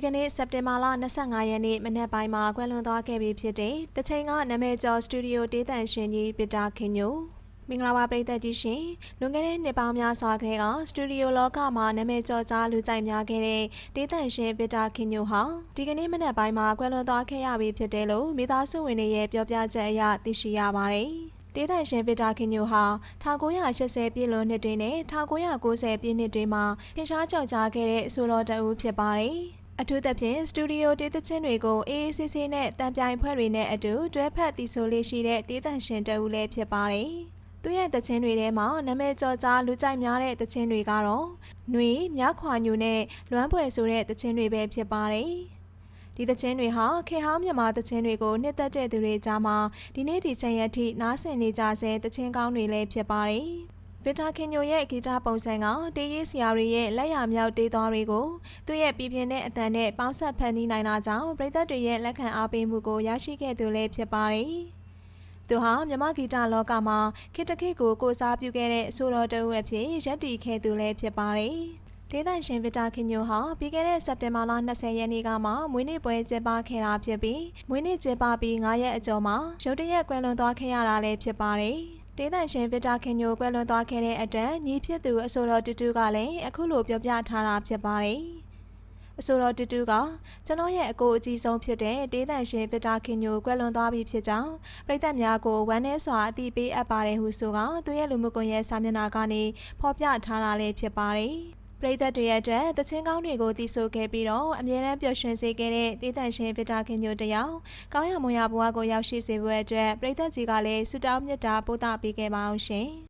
ဒီကနေ့စက်တင်ဘာလ25ရက်နေ့မနက်ပိုင်းမှာကွယ်လွန်သွားခဲ့ပြီဖြစ်တဲ့တချိန်ကနာမည်ကျော်စတူဒီယိုတေးသန့်ရှင်ကြီးပီတာခင်ညိုမင်္ဂလာပါပရိသတ်ကြီးရှင်လွန်ခဲ့တဲ့နှစ်ပေါင်းများစွာခန့်ကစတူဒီယိုလောကမှာနာမည်ကျော်ကြားလူကြိုက်များခဲ့တဲ့တေးသန့်ရှင်ပီတာခင်ညိုဟာဒီကနေ့မနက်ပိုင်းမှာကွယ်လွန်သွားခဲ့ရပြီဖြစ်တယ်လို့မိသားစုဝင်တွေရဲ့ပြောပြချက်အရသိရှိရပါတယ်ဒေသရှင်ပီတာခင်ညိုဟာ1980ပြည်လွန်နှစ်တွေနဲ့1990ပြည့်နှစ်တွေမှာဖင်ရှားကြောက်ကြားခဲ့တဲ့အဆိုတော်တအူးဖြစ်ပါတယ်။ အထူးသဖြင့်စတူဒီယိုတေးသချင်းတွေကိုအေးအေးဆေးဆေးနဲ့တံပြိုင်ဖွဲ့တွေနဲ့အတူတွဲဖက်တီဆိုလေးရှိတဲ့တေးသန့်ရှင်တအူးလည်းဖြစ်ပါတယ်။သူရဲ့သချင်းတွေထဲမှာနာမည်ကျော်ကြားလူကြိုက်များတဲ့သချင်းတွေကတော့ຫນွေမြခွာညူနဲ့လွမ်းပွဲဆိုတဲ့သချင်းတွေပဲဖြစ်ပါတယ်။ဒီသချင်းတွေဟာခေတ်ဟောင်းမြန်မာသချင်းတွေကိုနှစ်သက်တဲ့သူတွေကြားမှာဒီနေ့ဒီချိန်ရက်ထိနားဆင်နေကြဆဲသချင်းကောင်းတွေလည်းဖြစ်ပါတယ်။ ဗီတာခင်ညိုရဲ့ဂီတပုံစံကတေးရေးဆရာတွေရဲ့လက်ရမြောက်တေးသွားတွေကိုသူ့ရဲ့ပြပြင်းတဲ့အတန်နဲ့ပေါင်းဆက်ဖန်တီးနိုင်တာကြောင့်ပရိသတ်တွေရဲ့လက်ခံအားပေးမှုကိုရရှိခဲ့သူလည်းဖြစ်ပါတယ်။သူဟာမြမဂီတလောကမှာခေတ်တစ်ခေတ်ကိုကိုစားပြုခဲ့တဲ့အဆိုတော်တဦးအဖြစ်ရပ်တည်ခဲ့သူလည်းဖြစ်ပါတယ်။ဒေသရှင်ဗီတာခင်ညိုဟာပြီးခဲ့တဲ့စက်တင်ဘာလ20ရက်နေ့ကမှမွေးနေ့ပွဲကျင်းပခဲ့တာဖြစ်ပြီးမွေးနေ့ကျင်းပပြီး9ရက်အကျော်မှာရုတ်တရက်ကွယ်လွန်သွားခဲ့ရတာလည်းဖြစ်ပါတယ်။ ဒေသရှင်ဗီတာခင်ညိုကွယ်လွန်သွားခဲ့တဲ့အတွက်ညီဖြစ်သူအဆိုတော်တူတူကလည်းအခုလိုပြောပြထားတာဖြစ်ပါတယ်။အဆိုတော်တူတူကကျွန်တော်ရဲ့အကိုအကြီးဆုံးဖြစ်တဲ့ဒေသရှင်ဗီတာခင်ညိုကွယ်လွန်သွားပြီဖြစ်ကြောင်းပြည်သက်များကိုဝမ်းနည်းစွာအတိပေးအပ်ပါတယ်ဟုဆိုကသူရဲ့လူမှုကွန်ရက်စာမျက်နှာကနေဖော်ပြထားတာလည်းဖြစ်ပါတယ်။ ပရိသတ်တွေရဲ့အတွက်တချင်းကောင်းတွေကိုတီးဆိုခဲ့ပြီးတော့အမြဲတမ်းပျော်ရွှင်စေခဲ့တဲ့တည်တန့်ရှင်ဗီတာခင်ညိုတယောက်ကောင်းရမွန်ရဘဝကိုရောက်ရှိစေဖို့အတွက်ပရိသတ်ကြီးကလည်းဆုတောင်းမြတ်တာပို့သပေးခဲ့ပါအောင်ရှင်။